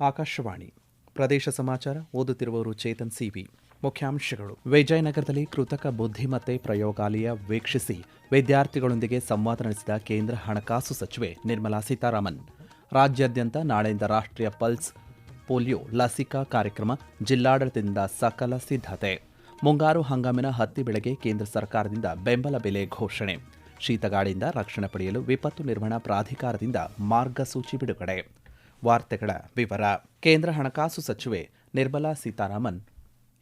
ಆಕಾಶವಾಣಿ. ಪ್ರದೇಶ ಸಮಾಚಾರ ಓದುತ್ತಿರುವವರು ಚೇತನ್ ಸಿವಿ. ಮುಖ್ಯಾಂಶಗಳು. ವಿಜಯನಗರದಲ್ಲಿ ಕೃತಕ ಬುದ್ಧಿಮತ್ತೆ ಪ್ರಯೋಗಾಲಯ ವೀಕ್ಷಿಸಿ ವಿದ್ಯಾರ್ಥಿಗಳೊಂದಿಗೆ ಸಂವಾದ ನಡೆಸಿದ ಕೇಂದ್ರ ಹಣಕಾಸು ಸಚಿವೆ ನಿರ್ಮಲಾ ಸೀತಾರಾಮನ್. ರಾಜ್ಯಾದ್ಯಂತ ನಾಳೆಯಿಂದ ರಾಷ್ಟ್ರೀಯ ಪಲ್ಸ್ ಪೋಲಿಯೋ ಲಸಿಕಾ ಕಾರ್ಯಕ್ರಮ ಜಿಲ್ಲಾಡಳಿತದಿಂದ ಸಕಲ ಸಿದ್ಧತೆ. ಮುಂಗಾರು ಹಂಗಾಮಿನ ಹತ್ತಿ ಬೆಳೆಗೆ ಕೇಂದ್ರ ಸರ್ಕಾರದಿಂದ ಬೆಂಬಲ ಬೆಲೆ ಘೋಷಣೆ. ಶೀತಗಾಳಿಯಿಂದ ರಕ್ಷಣೆ ಪಡೆಯಲು ವಿಪತ್ತು ನಿರ್ವಹಣಾ ಪ್ರಾಧಿಕಾರದಿಂದ ಮಾರ್ಗಸೂಚಿ ಬಿಡುಗಡೆ. ವಾರ್ತೆಗಳ ವಿವರ. ಕೇಂದ್ರ ಹಣಕಾಸು ಸಚಿವೆ ನಿರ್ಮಲಾ ಸೀತಾರಾಮನ್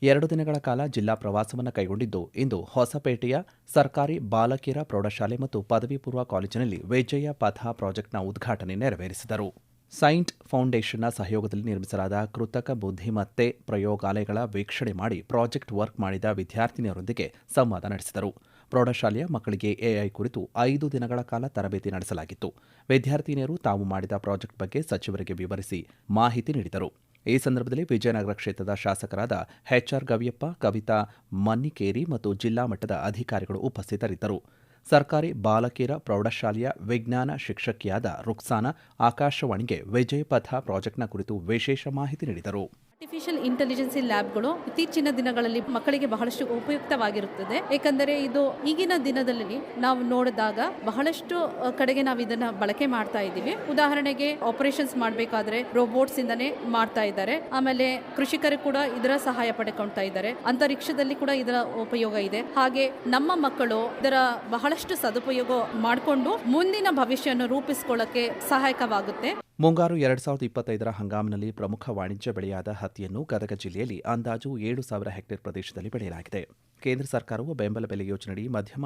ಎರಡು ದಿನಗಳ ಕಾಲ ಜಿಲ್ಲಾ ಪ್ರವಾಸವನ್ನು ಕೈಗೊಂಡಿದ್ದು, ಇಂದು ಹೊಸಪೇಟೆಯ ಸರ್ಕಾರಿ ಬಾಲಕಿಯರ ಪ್ರೌಢಶಾಲೆ ಮತ್ತು ಪದವಿ ಪೂರ್ವ ಕಾಲೇಜಿನಲ್ಲಿ ವಿಜಯ ಪಥ ಪ್ರಾಜೆಕ್ಟ್ನ ಉದ್ಘಾಟನೆ ನೆರವೇರಿಸಿದರು. ಸೈಂಟ್ ಫೌಂಡೇಶನ್ನ ಸಹಯೋಗದಲ್ಲಿ ನಿರ್ಮಿಸಲಾದ ಕೃತಕ ಬುದ್ಧಿಮತ್ತೆ ಪ್ರಯೋಗಾಲಯಗಳ ವೀಕ್ಷಣೆ ಮಾಡಿ ಪ್ರಾಜೆಕ್ಟ್ ವರ್ಕ್ ಮಾಡಿದ ವಿದ್ಯಾರ್ಥಿನಿಯರೊಂದಿಗೆ ಸಂವಾದ ನಡೆಸಿದರು. ಪ್ರೌಢಶಾಲೆಯ ಮಕ್ಕಳಿಗೆ ಎಐ ಕುರಿತು ಐದು ದಿನಗಳ ಕಾಲ ತರಬೇತಿ ನಡೆಸಲಾಗಿತ್ತು. ವಿದ್ಯಾರ್ಥಿನಿಯರು ತಾವು ಮಾಡಿದ ಪ್ರಾಜೆಕ್ಟ್ ಬಗ್ಗೆ ಸಚಿವರಿಗೆ ವಿವರಿಸಿ ಮಾಹಿತಿ ನೀಡಿದರು. ಈ ಸಂದರ್ಭದಲ್ಲಿ ವಿಜಯನಗರ ಕ್ಷೇತ್ರದ ಶಾಸಕರಾದ ಎಚ್ಆರ್ ಗವಿಯಪ್ಪ, ಕವಿತಾ ಮನ್ನಿಕೇರಿ ಮತ್ತು ಜಿಲ್ಲಾ ಮಟ್ಟದ ಅಧಿಕಾರಿಗಳು ಉಪಸ್ಥಿತರಿದ್ದರು. ಸರ್ಕಾರಿ ಬಾಲಕಿಯರ ಪ್ರೌಢಶಾಲೆಯ ವಿಜ್ಞಾನ ಶಿಕ್ಷಕಿಯಾದ ರುಕ್ಸಾನ ಆಕಾಶವಾಣಿಗೆ ವಿಜಯಪಥ ಪ್ರಾಜೆಕ್ಟ್ನ ಕುರಿತು ವಿಶೇಷ ಮಾಹಿತಿ ನೀಡಿದರು. ಆರ್ಟಿಫಿಷಿಯಲ್ ಇಂಟೆಲಿಜೆನ್ಸಿ ಲ್ಯಾಬ್ಗಳು ಇತ್ತೀಚಿನ ದಿನಗಳಲ್ಲಿ ಮಕ್ಕಳಿಗೆ ಬಹಳಷ್ಟು ಉಪಯುಕ್ತವಾಗಿರುತ್ತದೆ. ಏಕೆಂದರೆ ಇದು ಈಗಿನ ದಿನದಲ್ಲಿ ನಾವು ನೋಡಿದಾಗ ಬಹಳಷ್ಟು ಕಡೆಗೆ ನಾವು ಇದನ್ನ ಬಳಕೆ ಮಾಡ್ತಾ ಇದ್ದೀವಿ. ಉದಾಹರಣೆಗೆ ಆಪರೇಷನ್ಸ್ ಮಾಡಬೇಕಾದ್ರೆ ರೋಬೋಟ್ಸ್ ಇಂದನೇ ಮಾಡ್ತಾ ಇದ್ದಾರೆ. ಆಮೇಲೆ ಕೃಷಿಕರು ಕೂಡ ಇದರ ಸಹಾಯ ಪಡ್ಕೊಳ್ತಾ ಇದ್ದಾರೆ. ಅಂತರಿಕ್ಷದಲ್ಲಿ ಕೂಡ ಇದರ ಉಪಯೋಗ ಇದೆ. ಹಾಗೆ ನಮ್ಮ ಮಕ್ಕಳು ಇದರ ಬಹಳಷ್ಟು ಸದುಪಯೋಗ ಮಾಡಿಕೊಂಡು ಮುಂದಿನ ಭವಿಷ್ಯವನ್ನು ರೂಪಿಸಿಕೊಳ್ಳಕ್ಕೆ ಸಹಾಯಕವಾಗುತ್ತೆ. ಮುಂಗಾರು ಎರಡ್ ಸಾವಿರದ ಇಪ್ಪತ್ತೈದರ ಹಂಗಾಮಿನಲ್ಲಿ ಪ್ರಮುಖ ವಾಣಿಜ್ಯ ಬೆಳೆಯಾದ ಹತ್ತಿಯನ್ನು ಗದಗ ಜಿಲ್ಲೆಯಲ್ಲಿ ಅಂದಾಜು ಏಳು ಸಾವಿರ ಹೆಕ್ಟೇರ್ ಪ್ರದೇಶದಲ್ಲಿ ಬೆಳೆಯಲಾಗಿದೆ. ಕೇಂದ್ರ ಸರ್ಕಾರವು ಬೆಂಬಲ ಬೆಲೆ ಯೋಜನೆಯಡಿ ಮಧ್ಯಮ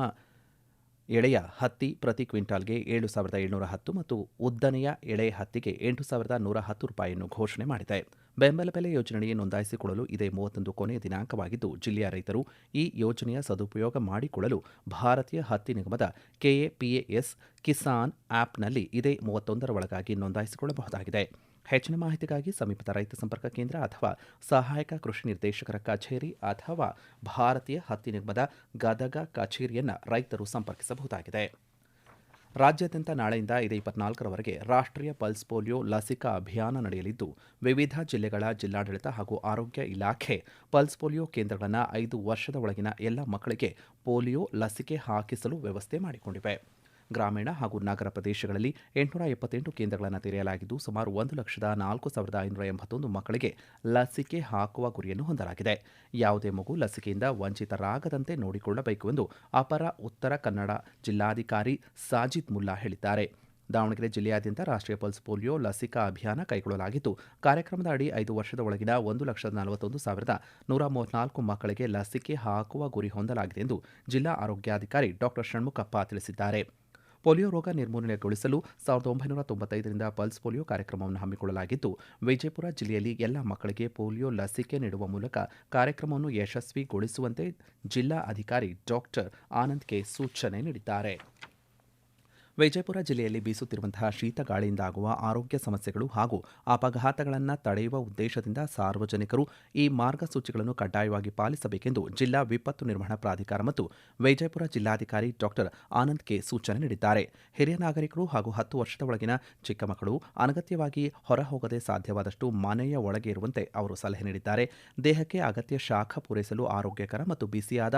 ಎಳೆಯ ಹತ್ತಿ ಪ್ರತಿ ಕ್ವಿಂಟಾಲ್ಗೆ ಏಳು ಸಾವಿರದ ಏಳ್ನೂರ ಹತ್ತು ಮತ್ತು ಉದ್ದನೆಯ ಎಳೆ ಹತ್ತಿಗೆ ಎಂಟು ಸಾವಿರದ ನೂರ ಹತ್ತು ರೂಪಾಯಿಯನ್ನು ಘೋಷಣೆ ಮಾಡಿದೆ. ಬೆಂಬಲ ಬೆಲೆ ಯೋಜನೆಗೆ ನೋಂದಾಯಿಸಿಕೊಳ್ಳಲು ಇದೇ ಮೂವತ್ತೊಂದು ಕೊನೆಯ ದಿನಾಂಕವಾಗಿದ್ದು, ಜಿಲ್ಲೆಯ ರೈತರು ಈ ಯೋಜನೆಯ ಸದುಪಯೋಗ ಮಾಡಿಕೊಳ್ಳಲು ಭಾರತೀಯ ಹತ್ತಿ ನಿಗಮದ ಕೆಎಪಿಎಎಸ್ ಕಿಸಾನ್ ಆಪ್ನಲ್ಲಿ ಇದೇ ಮೂವತ್ತೊಂದರ ಒಳಗಾಗಿ ನೋಂದಾಯಿಸಿಕೊಳ್ಳಬಹುದಾಗಿದೆ. ಹೆಚ್ಚಿನ ಮಾಹಿತಿಗಾಗಿ ಸಮೀಪದ ರೈತ ಸಂಪರ್ಕ ಕೇಂದ್ರ ಅಥವಾ ಸಹಾಯಕ ಕೃಷಿ ನಿರ್ದೇಶಕರ ಕಚೇರಿ ಅಥವಾ ಭಾರತೀಯ ಹತ್ತಿ ನಿಗಮದ ಗದಗ ಕಚೇರಿಯನ್ನು ರೈತರು ಸಂಪರ್ಕಿಸಬಹುದಾಗಿದೆ. ರಾಜ್ಯಾದ್ಯಂತ ನಾಳೆಯಿಂದ ಇದೇ ಇಪ್ಪತ್ನಾಲ್ಕರವರೆಗೆ ರಾಷ್ಟ್ರೀಯ ಪಲ್ಸ್ ಪೋಲಿಯೋ ಲಸಿಕಾ ಅಭಿಯಾನ ನಡೆಯಲಿದ್ದು, ವಿವಿಧ ಜಿಲ್ಲೆಗಳ ಜಿಲ್ಲಾಡಳಿತ ಹಾಗೂ ಆರೋಗ್ಯ ಇಲಾಖೆ ಪಲ್ಸ್ ಪೋಲಿಯೋ ಕೇಂದ್ರಗಳನ್ನು ಐದು ವರ್ಷದ ಒಳಗಿನ ಎಲ್ಲ ಮಕ್ಕಳಿಗೆ ಪೋಲಿಯೋ ಲಸಿಕೆ ಹಾಕಿಸಲು ವ್ಯವಸ್ಥೆ ಮಾಡಿಕೊಂಡಿವೆ. ಗ್ರಾಮೀಣ ಹಾಗೂ ನಗರ ಪ್ರದೇಶಗಳಲ್ಲಿ ಎಂಟುನೂರ ಎಪ್ಪತ್ತೆಂಟು ಕೇಂದ್ರಗಳನ್ನು ತೆರೆಯಲಾಗಿದ್ದು ಸುಮಾರು ಒಂದು ಲಕ್ಷದ ನಾಲ್ಕು ಸಾವಿರದ ಐನೂರ ಎಂಬತ್ತೊಂದು ಮಕ್ಕಳಿಗೆ ಲಸಿಕೆ ಹಾಕುವ ಗುರಿಯನ್ನು ಹೊಂದಲಾಗಿದೆ. ಯಾವುದೇ ಮಗು ಲಸಿಕೆಯಿಂದ ವಂಚಿತರಾಗದಂತೆ ನೋಡಿಕೊಳ್ಳಬೇಕು ಎಂದು ಅಪರ ಉತ್ತರ ಕನ್ನಡ ಜಿಲ್ಲಾಧಿಕಾರಿ ಸಾಜಿದ್ ಮುಲ್ಲಾ ಹೇಳಿದ್ದಾರೆ. ದಾವಣಗೆರೆ ಜಿಲ್ಲೆಯಾದ್ಯಂತ ರಾಷ್ಟ್ರೀಯ ಪಲ್ಸ್ ಪೋಲಿಯೋ ಲಸಿಕಾ ಅಭಿಯಾನ ಕೈಗೊಳ್ಳಲಾಗಿದ್ದು, ಕಾರ್ಯಕ್ರಮದ ಅಡಿ ಐದು ವರ್ಷದ ಒಳಗಿನ ಒಂದು ಲಕ್ಷದ ನಲವತ್ತೊಂದು ಸಾವಿರದ ನೂರ ಮೂವತ್ನಾಲ್ಕು ಮಕ್ಕಳಿಗೆ ಲಸಿಕೆ ಹಾಕುವ ಗುರಿ ಹೊಂದಲಾಗಿದೆ ಎಂದು ಜಿಲ್ಲಾ ಆರೋಗ್ಯಾಧಿಕಾರಿ ಡಾಕ್ಟರ್ ಷಣ್ಮುಖಪ್ಪ ತಿಳಿಸಿದ್ದಾರೆ. ಪೋಲಿಯೋ ರೋಗ ನಿರ್ಮೂಲನೆಗೊಳಿಸಲು ಸಾವಿರದ ಒಂಬೈನೂರ ತೊಂಬತ್ತೈದರಿಂದ ಪಲ್ಸ್ ಪೋಲಿಯೋ ಕಾರ್ಯಕ್ರಮವನ್ನು ಹಮ್ಮಿಕೊಳ್ಳಲಾಗಿದ್ದು, ವಿಜಯಪುರ ಜಿಲ್ಲೆಯಲ್ಲಿ ಎಲ್ಲ ಮಕ್ಕಳಿಗೆ ಪೋಲಿಯೋ ಲಸಿಕೆ ನೀಡುವ ಮೂಲಕ ಕಾರ್ಯಕ್ರಮವನ್ನು ಯಶಸ್ವಿಗೊಳಿಸುವಂತೆ ಜಿಲ್ಲಾ ಅಧಿಕಾರಿ ಡಾಕ್ಟರ್ ಆನಂದ್ ಕೆ ಸೂಚನೆ ನೀಡಿದ್ದಾರೆ. ವಿಜಯಪುರ ಜಿಲ್ಲೆಯಲ್ಲಿ ಬೀಸುತ್ತಿರುವಂತಹ ಶೀತ ಗಾಳಿಯಿಂದ ಆಗುವ ಆರೋಗ್ಯ ಸಮಸ್ಯೆಗಳು ಹಾಗೂ ಅಪಘಾತಗಳನ್ನು ತಡೆಯುವ ಉದ್ದೇಶದಿಂದ ಸಾರ್ವಜನಿಕರು ಈ ಮಾರ್ಗಸೂಚಿಗಳನ್ನು ಕಡ್ಡಾಯವಾಗಿ ಪಾಲಿಸಬೇಕೆಂದು ಜಿಲ್ಲಾ ವಿಪತ್ತು ನಿರ್ವಹಣಾ ಪ್ರಾಧಿಕಾರ ಮತ್ತು ವಿಜಯಪುರ ಜಿಲ್ಲಾಧಿಕಾರಿ ಡಾಕ್ಟರ್ ಆನಂದ್ ಕೆ ಸೂಚನೆ ನೀಡಿದ್ದಾರೆ. ಹಿರಿಯ ನಾಗರಿಕರು ಹಾಗೂ ಹತ್ತು ವರ್ಷದ ಒಳಗಿನ ಚಿಕ್ಕ ಮಕ್ಕಳು ಅನಗತ್ಯವಾಗಿ ಹೊರ ಹೋಗದೆ ಸಾಧ್ಯವಾದಷ್ಟು ಮನೆಯ ಒಳಗೆ ಇರುವಂತೆ ಅವರು ಸಲಹೆ ನೀಡಿದ್ದಾರೆ. ದೇಹಕ್ಕೆ ಅಗತ್ಯ ಶಾಖ ಪೂರೈಸಲು ಆರೋಗ್ಯಕರ ಮತ್ತು ಬಿಸಿಯಾದ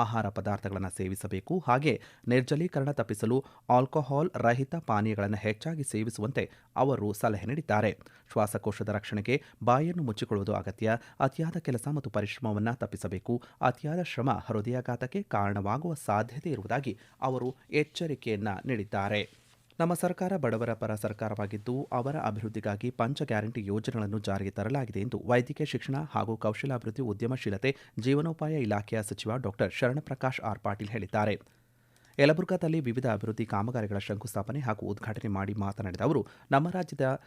ಆಹಾರ ಪದಾರ್ಥಗಳನ್ನು ಸೇವಿಸಬೇಕು. ಹಾಗೆ ನಿರ್ಜಲೀಕರಣ ತಪ್ಪಿಸಲು ಆಲ್ಕೋಹಾಲ್ ರಹಿತ ಪಾನೀಯಗಳನ್ನು ಹೆಚ್ಚಾಗಿ ಸೇವಿಸುವಂತೆ ಅವರು ಸಲಹೆ ನೀಡಿದ್ದಾರೆ. ಶ್ವಾಸಕೋಶದ ರಕ್ಷಣೆಗೆ ಬಾಯನ್ನು ಮುಚ್ಚಿಕೊಳ್ಳುವುದು ಅಗತ್ಯ. ಅತಿಯಾದ ಕೆಲಸ ಮತ್ತು ಪರಿಶ್ರಮವನ್ನು ತಪ್ಪಿಸಬೇಕು. ಅತಿಯಾದ ಶ್ರಮ ಹೃದಯಾಘಾತಕ್ಕೆ ಕಾರಣವಾಗುವ ಸಾಧ್ಯತೆ ಇರುವುದಾಗಿ ಅವರು ಎಚ್ಚರಿಕೆಯನ್ನ ನೀಡಿದ್ದಾರೆ. ನಮ್ಮ ಸರ್ಕಾರ ಬಡವರ ಪರ ಸರ್ಕಾರವಾಗಿದ್ದು, ಅವರ ಅಭಿವೃದ್ಧಿಗಾಗಿ ಪಂಚ ಗ್ಯಾರಂಟಿ ಯೋಜನೆಗಳನ್ನು ಜಾರಿಗೆ ತರಲಾಗಿದೆ ಎಂದು ವೈದ್ಯಕೀಯ ಶಿಕ್ಷಣ ಹಾಗೂ ಕೌಶಲಾಭಿವೃದ್ಧಿ ಉದ್ಯಮಶೀಲತೆ, ಜೀವನೋಪಾಯ ಇಲಾಖೆಯ ಸಚಿವ ಡಾಕ್ಟರ್ ಶರಣಪ್ರಕಾಶ್ ಆರ್ ಪಾಟೀಲ್ ಹೇಳಿದ್ದಾರೆ. ಯಲಬುರ್ಗಾದಲ್ಲಿ ವಿವಿಧ ಅಭಿವೃದ್ಧಿ ಕಾಮಗಾರಿಗಳ ಶಂಕುಸ್ಥಾಪನೆ ಹಾಗೂ ಉದ್ಘಾಟನೆ ಮಾಡಿ ಮಾತನಾಡಿದ ಅವರು, ನಮ್ಮ ರಾಜ್ಯದ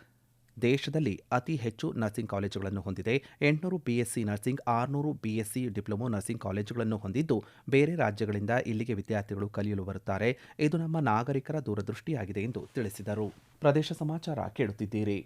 ದೇಶದಲ್ಲಿ ಅತಿ ಹೆಚ್ಚು ನರ್ಸಿಂಗ್ ಕಾಲೇಜುಗಳನ್ನು ಹೊಂದಿದೆ. ಎಂಟುನೂರು ಬಿಎಸ್ಸಿ ನರ್ಸಿಂಗ್, ಆರುನೂರು ಬಿಎಸ್ಸಿ ಡಿಪ್ಲೊಮೊ ನರ್ಸಿಂಗ್ ಕಾಲೇಜುಗಳನ್ನು ಹೊಂದಿದ್ದು ಬೇರೆ ರಾಜ್ಯಗಳಿಂದ ಇಲ್ಲಿಗೆ ವಿದ್ಯಾರ್ಥಿಗಳು ಕಲಿಯಲು ಬರುತ್ತಾರೆ. ಇದು ನಮ್ಮ ನಾಗರಿಕರ ದೂರದೃಷ್ಟಿಯಾಗಿದೆ ಎಂದು ತಿಳಿಸಿದರು. ಪ್ರದೇಶ ಸಮಾಚಾರ ಕೇಳುತ್ತಿದ್ದೀರಿ.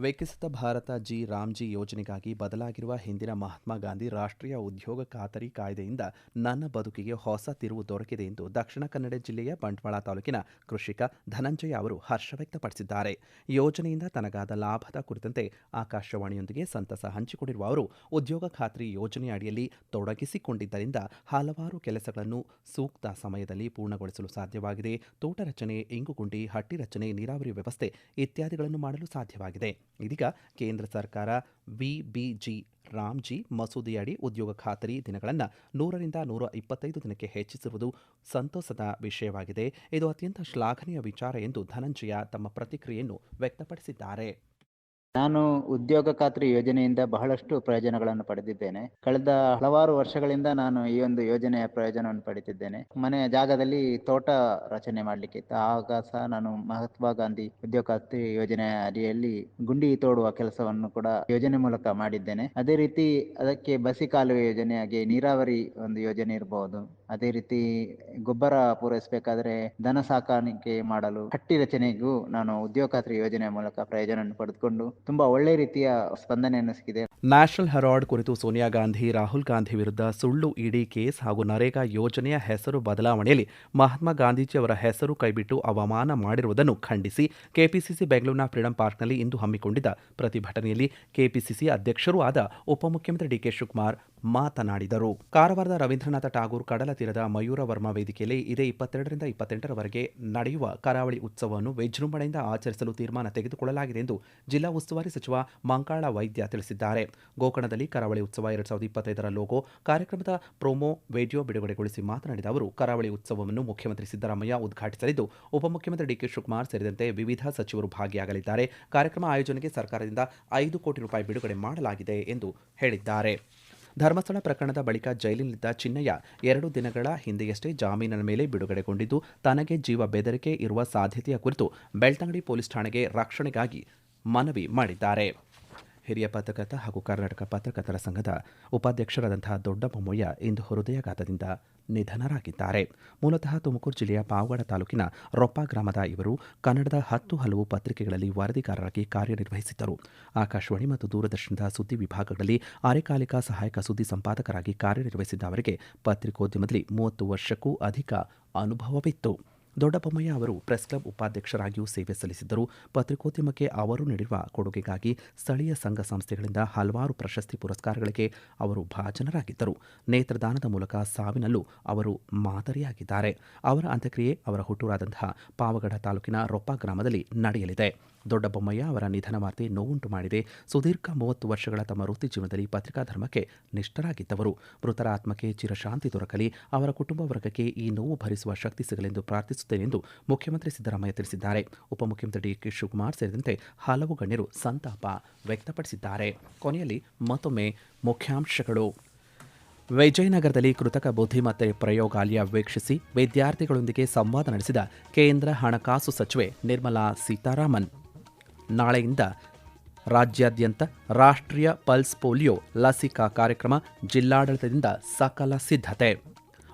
ವಿಕಸಿತ ಭಾರತ ಜಿ ರಾಮ್ಜಿ ಯೋಜನೆಗಾಗಿ ಬದಲಾಗಿರುವ ಹಿಂದಿನ ಮಹಾತ್ಮ ಗಾಂಧಿ ರಾಷ್ಟ್ರೀಯ ಉದ್ಯೋಗ ಖಾತರಿ ಕಾಯ್ದೆಯಿಂದ ನನ್ನ ಬದುಕಿಗೆ ಹೊಸ ತಿರುವು ದೊರಕಿದೆ ಎಂದು ದಕ್ಷಿಣ ಕನ್ನಡ ಜಿಲ್ಲೆಯ ಬಂಟ್ವಾಳ ತಾಲೂಕಿನ ಕೃಷಿಕ ಧನಂಜಯ ಅವರು ಹರ್ಷ ವ್ಯಕ್ತಪಡಿಸಿದ್ದಾರೆ. ಯೋಜನೆಯಿಂದ ತನಗಾದ ಲಾಭದ ಕುರಿತಂತೆ ಆಕಾಶವಾಣಿಯೊಂದಿಗೆ ಸಂತಸ ಹಂಚಿಕೊಂಡಿರುವ ಅವರು, ಉದ್ಯೋಗ ಖಾತ್ರಿ ಯೋಜನೆಯ ಅಡಿಯಲ್ಲಿ ತೊಡಗಿಸಿಕೊಂಡಿದ್ದರಿಂದ ಹಲವಾರು ಕೆಲಸಗಳನ್ನು ಸೂಕ್ತ ಸಮಯದಲ್ಲಿ ಪೂರ್ಣಗೊಳಿಸಲು ಸಾಧ್ಯವಾಗಿದೆ. ತೋಟ ರಚನೆ, ಇಂಗುಗುಂಡಿ, ಹಟ್ಟಿ ರಚನೆ, ನೀರಾವರಿ ವ್ಯವಸ್ಥೆ ಇತ್ಯಾದಿಗಳನ್ನು ಮಾಡಲು ಸಾಧ್ಯವಾಗಿದೆ. ಇದೀಗ ಕೇಂದ್ರ ಸರ್ಕಾರ ವಿಬಿಜಿ ರಾಮ್ಜಿ ಮಸೂದೆಯಡಿ ಉದ್ಯೋಗ ಖಾತರಿ ದಿನಗಳನ್ನು ನೂರರಿಂದ ನೂರ ಇಪ್ಪತ್ತೈದು ದಿನಕ್ಕೆ ಹೆಚ್ಚಿಸಿರುವುದು ಸಂತೋಷದ ವಿಷಯವಾಗಿದೆ. ಇದು ಅತ್ಯಂತ ಶ್ಲಾಘನೀಯ ವಿಚಾರ ಎಂದು ಧನಂಜಯ ತಮ್ಮ ಪ್ರತಿಕ್ರಿಯೆಯನ್ನು ವ್ಯಕ್ತಪಡಿಸಿದ್ದಾರೆ. ನಾನು ಉದ್ಯೋಗ ಖಾತ್ರಿ ಯೋಜನೆಯಿಂದ ಬಹಳಷ್ಟು ಪ್ರಯೋಜನಗಳನ್ನು ಪಡೆದಿದ್ದೇನೆ. ಕಳೆದ ಹಲವಾರು ವರ್ಷಗಳಿಂದ ನಾನು ಈ ಒಂದು ಯೋಜನೆಯ ಪ್ರಯೋಜನವನ್ನು ಪಡೆದಿದ್ದೇನೆ. ಮನೆಯ ಜಾಗದಲ್ಲಿ ತೋಟ ರಚನೆ ಮಾಡಲಿಕ್ಕೆ ಆಗ ಸಹ ನಾನು ಮಹಾತ್ಮ ಗಾಂಧಿ ಉದ್ಯೋಗ ಖಾತ್ರಿ ಯೋಜನೆಯ ಅಡಿಯಲ್ಲಿ ಗುಂಡಿ ತೋಡುವ ಕೆಲಸವನ್ನು ಕೂಡ ಯೋಜನೆ ಮೂಲಕ ಮಾಡಿದ್ದೇನೆ. ಅದೇ ರೀತಿ ಅದಕ್ಕೆ ಬಸಿ ಕಾಲುವೆ ಯೋಜನೆಯಾಗಿ ನೀರಾವರಿ ಒಂದು ಯೋಜನೆ ಇರಬಹುದು ಅದೇ ರೀತಿ ಗೊಬ್ಬರ ಪೂರೈಸಬೇಕಾದ್ರೆ ದನ ಸಾಕಾಣಿಕೆ ಮಾಡಲು ಹಟ್ಟಿ ರಚನೆಗೂ ನಾನು ಉದ್ಯೋಗ ಖಾತ್ರಿ ಯೋಜನೆಯ ಮೂಲಕ ಪ್ರಯೋಜನವನ್ನು ಪಡೆದುಕೊಂಡು ತುಂಬಾ ಒಳ್ಳೆ ರೀತಿಯ ಸ್ಪಂದನೆಯನ್ನು ಸಿಕ್ಕಿದೆ. ನ್ಯಾಷನಲ್ ಹೆರಾಲ್ಡ್ ಕುರಿತು ಸೋನಿಯಾ ಗಾಂಧಿ, ರಾಹುಲ್ ಗಾಂಧಿ ವಿರುದ್ಧ ಸುಳ್ಳು ಇಡಿ ಕೇಸ್ ಹಾಗೂ ನರೇಗಾ ಯೋಜನೆಯ ಹೆಸರು ಬದಲಾವಣೆಯಲ್ಲಿ ಮಹಾತ್ಮ ಗಾಂಧೀಜಿ ಅವರ ಹೆಸರು ಕೈಬಿಟ್ಟು ಅವಮಾನ ಮಾಡಿರುವುದನ್ನು ಖಂಡಿಸಿ ಕೆಪಿಸಿಸಿ ಬೆಂಗಳೂರಿನ ಫ್ರೀಡಂ ಪಾರ್ಕ್ನಲ್ಲಿ ಇಂದು ಹಮ್ಮಿಕೊಂಡಿದ್ದ ಪ್ರತಿಭಟನೆಯಲ್ಲಿ ಕೆಪಿಸಿಸಿ ಅಧ್ಯಕ್ಷರೂ ಆದ ಉಪಮುಖ್ಯಮಂತ್ರಿ ಡಿಕೆ ಶಿವಕುಮಾರ್ ಮಾತನಾಡಿದರು. ಕಾರವಾರದ ರವೀಂದ್ರನಾಥ ಟಾಗೂರ್ ಕಡಲ ತೀರದ ಮಯೂರ ವರ್ಮ ವೇದಿಕೆಯಲ್ಲಿ ಇದೇ ಇಪ್ಪತ್ತೆರಡರಿಂದ ಇಪ್ಪತ್ತೆಂಟರವರೆಗೆ ನಡೆಯುವ ಕರಾವಳಿ ಉತ್ಸವವನ್ನು ವಿಜೃಂಭಣೆಯಿಂದ ಆಚರಿಸಲು ತೀರ್ಮಾನ ತೆಗೆದುಕೊಳ್ಳಲಾಗಿದೆ ಎಂದು ಜಿಲ್ಲಾ ಉಸ್ತುವಾರಿ ಸಚಿವ ಮಂಕಾಳ ವೈದ್ಯ ತಿಳಿಸಿದ್ದಾರೆ. ಗೋಕರ್ಣದಲ್ಲಿ ಕರಾವಳಿ ಉತ್ಸವ ಎರಡ್ ಸಾವಿರದ ಇಪ್ಪತ್ತೈದರ ಲೋಗೋ ಕಾರ್ಯಕ್ರಮದ ಪ್ರೊಮೋ ವಿಡಿಯೋ ಬಿಡುಗಡೆಗೊಳಿಸಿ ಮಾತನಾಡಿದ ಅವರು, ಕರಾವಳಿ ಉತ್ಸವವನ್ನು ಮುಖ್ಯಮಂತ್ರಿ ಸಿದ್ದರಾಮಯ್ಯ ಉದ್ಘಾಟಿಸಲಿದ್ದು, ಉಪಮುಖ್ಯಮಂತ್ರಿ ಡಿಕೆ ಶಿವಕುಮಾರ್ ಸೇರಿದಂತೆ ವಿವಿಧ ಸಚಿವರು ಭಾಗಿಯಾಗಲಿದ್ದಾರೆ. ಕಾರ್ಯಕ್ರಮ ಆಯೋಜನೆಗೆ ಸರ್ಕಾರದಿಂದ ಐದು ಕೋಟಿ ರೂಪಾಯಿ ಬಿಡುಗಡೆ ಮಾಡಲಾಗಿದೆ ಎಂದು ಹೇಳಿದ್ದಾರೆ. ಧರ್ಮಸ್ಥಳ ಪ್ರಕರಣದ ಬಳಿಕ ಜೈಲಿನಲ್ಲಿದ್ದ ಚಿನ್ನಯ್ಯ ಎರಡು ದಿನಗಳ ಹಿಂದೆಯಷ್ಟೇ ಜಾಮೀನಿನ ಮೇಲೆ ಬಿಡುಗಡೆಗೊಂಡಿದ್ದು, ತನಗೆ ಜೀವ ಬೆದರಿಕೆ ಇರುವ ಸಾಧ್ಯತೆಯ ಕುರಿತು ಬೆಳ್ತಂಗಡಿ ಪೊಲೀಸ್ ಠಾಣೆಗೆ ರಕ್ಷಣೆಗಾಗಿ ಮನವಿ ಮಾಡಿದ್ದಾರೆ. ಹಿರಿಯ ಪತ್ರಕರ್ತ ಹಾಗೂ ಕರ್ನಾಟಕ ಪತ್ರಕರ್ತರ ಸಂಘದ ಉಪಾಧ್ಯಕ್ಷರಾದಂತಹ ದೊಡ್ಡಬೊಮ್ಮಯ್ಯ ಇಂದು ಹೃದಯಾಘಾತದಿಂದ ನಿಧನರಾಗಿದ್ದಾರೆ. ಮೂಲತಃ ತುಮಕೂರು ಜಿಲ್ಲೆಯ ಪಾವಗಡ ತಾಲೂಕಿನ ರೊಪ್ಪ ಗ್ರಾಮದ ಇವರು ಕನ್ನಡದ ಹತ್ತು ಹಲವು ಪತ್ರಿಕೆಗಳಲ್ಲಿ ವರದಿಗಾರರಾಗಿ ಕಾರ್ಯನಿರ್ವಹಿಸಿದ್ದರು. ಆಕಾಶವಾಣಿ ಮತ್ತು ದೂರದರ್ಶನದ ಸುದ್ದಿ ವಿಭಾಗಗಳಲ್ಲಿ ಅರೆಕಾಲಿಕ ಸಹಾಯಕ ಸುದ್ದಿ ಸಂಪಾದಕರಾಗಿ ಕಾರ್ಯನಿರ್ವಹಿಸಿದ್ದ ಅವರಿಗೆ ಪತ್ರಿಕೋದ್ಯಮದಲ್ಲಿ ಮೂವತ್ತು ವರ್ಷಕ್ಕೂ ಅಧಿಕ ಅನುಭವವಿತ್ತು. ದೊಡ್ಡಬೊಮ್ಮಯ್ಯ ಅವರು ಪ್ರೆಸ್ ಕ್ಲಬ್ ಉಪಾಧ್ಯಕ್ಷರಾಗಿಯೂ ಸೇವೆ ಸಲ್ಲಿಸಿದ್ದರು. ಪತ್ರಿಕೋದ್ಯಮಕ್ಕೆ ಅವರು ನೀಡಿರುವ ಕೊಡುಗೆಗಾಗಿ ಸ್ಥಳೀಯ ಸಂಘ ಸಂಸ್ಥೆಗಳಿಂದ ಹಲವಾರು ಪ್ರಶಸ್ತಿ ಪುರಸ್ಕಾರಗಳಿಗೆ ಅವರು ಭಾಜನರಾಗಿದ್ದರು. ನೇತ್ರದಾನದ ಮೂಲಕ ಸಾವಿನಲ್ಲೂ ಅವರು ಮಾದರಿಯಾಗಿದ್ದಾರೆ. ಅವರ ಅಂತ್ಯಕ್ರಿಯೆ ಅವರ ಹುಟ್ಟೂರಾದಂತಹ ಪಾವಗಡ ತಾಲೂಕಿನ ರೊಪ್ಪ ಗ್ರಾಮದಲ್ಲಿ ನಡೆಯಲಿದೆ. ದೊಡ್ಡಬೊಮ್ಮಯ್ಯ ಅವರ ನಿಧನ ವಾರ್ತೆ ನೋವುಂಟು ಮಾಡಿದೆ. ಸುದೀರ್ಘ ಮೂವತ್ತು ವರ್ಷಗಳ ತಮ್ಮ ವೃತ್ತಿ ಜೀವನದಲ್ಲಿ ಪತ್ರಿಕಾ ಧರ್ಮಕ್ಕೆ ನಿಷ್ಠರಾಗಿದ್ದವರು. ಮೃತರ ಆತ್ಮಕ್ಕೆ ಚಿರಶಾಂತಿ ದೊರಕಲಿ, ಅವರ ಕುಟುಂಬ ವರ್ಗಕ್ಕೆ ಈ ನೋವು ಭರಿಸುವ ಶಕ್ತಿ ಸಿಗಲೆಂದು ಪ್ರಾರ್ಥಿಸುತ್ತೇನೆ ಎಂದು ಮುಖ್ಯಮಂತ್ರಿ ಸಿದ್ದರಾಮಯ್ಯ ತಿಳಿಸಿದ್ದಾರೆ. ಉಪಮುಖ್ಯಮಂತ್ರಿ ಡಿಕೆ ಶಿವಕುಮಾರ್ ಸೇರಿದಂತೆ ಹಲವು ಗಣ್ಯರು ಸಂತಾಪ ವ್ಯಕ್ತಪಡಿಸಿದ್ದಾರೆ. ಕೊನೆಯಲ್ಲಿ ಮತ್ತೊಮ್ಮೆ ಮುಖ್ಯಾಂಶಗಳು. ವಿಜಯನಗರದಲ್ಲಿ ಕೃತಕ ಬುದ್ಧಿಮತ್ತೆ ಪ್ರಯೋಗಾಲಯ ವೀಕ್ಷಿಸಿ ವಿದ್ಯಾರ್ಥಿಗಳೊಂದಿಗೆ ಸಂವಾದ ನಡೆಸಿದ ಕೇಂದ್ರ ಹಣಕಾಸು ಸಚಿವೆ ನಿರ್ಮಲಾ ಸೀತಾರಾಮನ್. ನಾಳೆಯಿಂದ ರಾಜ್ಯಾದ್ಯಂತ ರಾಷ್ಟ್ರೀಯ ಪಲ್ಸ್ ಪೋಲಿಯೋ ಲಸಿಕಾ ಕಾರ್ಯಕ್ರಮ ಜಿಲ್ಲಾಡಳಿತದಿಂದ ಸಕಲ ಸಿದ್ಧತೆ.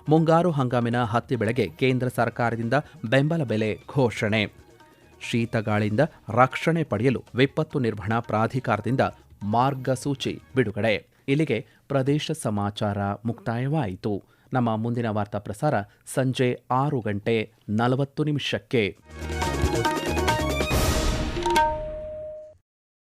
ಮುಂಗಾರು ಹಂಗಾಮಿನ ಹತ್ತಿ ಬೆಳೆಗೆ ಕೇಂದ್ರ ಸರ್ಕಾರದಿಂದ ಬೆಂಬಲ ಬೆಲೆ ಘೋಷಣೆ. ಶೀತಗಾಳಿಯಿಂದ ರಕ್ಷಣೆ ಪಡೆಯಲು ವಿಪತ್ತು ನಿರ್ವಹಣಾ ಪ್ರಾಧಿಕಾರದಿಂದ ಮಾರ್ಗಸೂಚಿ ಬಿಡುಗಡೆ. ಇಲ್ಲಿಗೆ ಪ್ರದೇಶ ಸಮಾಚಾರ ಮುಕ್ತಾಯವಾಯಿತು. ನಮ್ಮ ಮುಂದಿನ ವಾರ್ತಾ ಪ್ರಸಾರ ಸಂಜೆ ಆರು ಗಂಟೆ ನಲವತ್ತು ನಿಮಿಷಕ್ಕೆ.